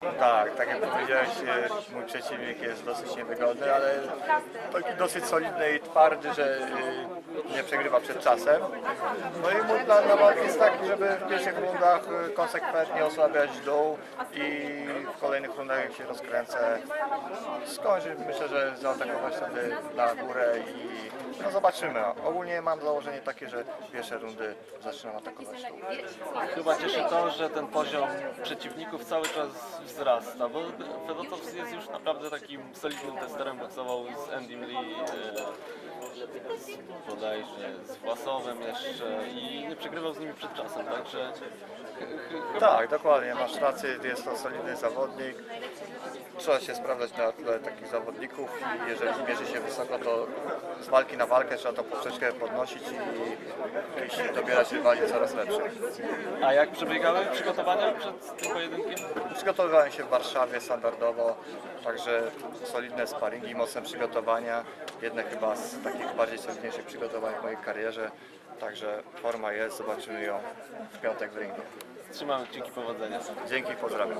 Tak, tak jak powiedziałeś, e, mój przeciwnik jest dosyć niewygodny, ale taki dosyć solidny i twardy, że e, nie przegrywa przed czasem. No i mój plan na walkę jest taki, żeby w pierwszych rundach e, konsekwentnie osłabiać dół i w kolejnych rundach jak się rozkręcę skończyć. Myślę, że zaatakować wtedy na górę i no zobaczymy. Ogólnie mam założenie takie, że pierwsze rundy zaczynam atakować dół. Chyba cieszy to, że ten poziom przeciwników cały czas wzrasta, bo Fedotow jest już naprawdę takim solidnym testerem, boksował z Andym Lee, z, bodajże z Własowem jeszcze i nie przegrywał z nimi przed czasem, także Tak, dokładnie, masz rację, jest to solidny zawodnik. Trzeba się sprawdzać na tle takich zawodników i jeżeli mierzy się wysoko, to z walki na walkę trzeba to poprzeczkę podnosić i jakieś dobierać rywali coraz lepszych. A jak przebiegały przygotowania przed tym pojedynkiem? Przygotowywałem się w Warszawie standardowo, także solidne sparingi, mocne przygotowania. Jedne chyba z takich bardziej solidniejszych przygotowań w mojej karierze. Także forma jest, zobaczymy ją w piątek w ringu. Trzymamy kciuki powodzenia. Dzięki, pozdrawiam.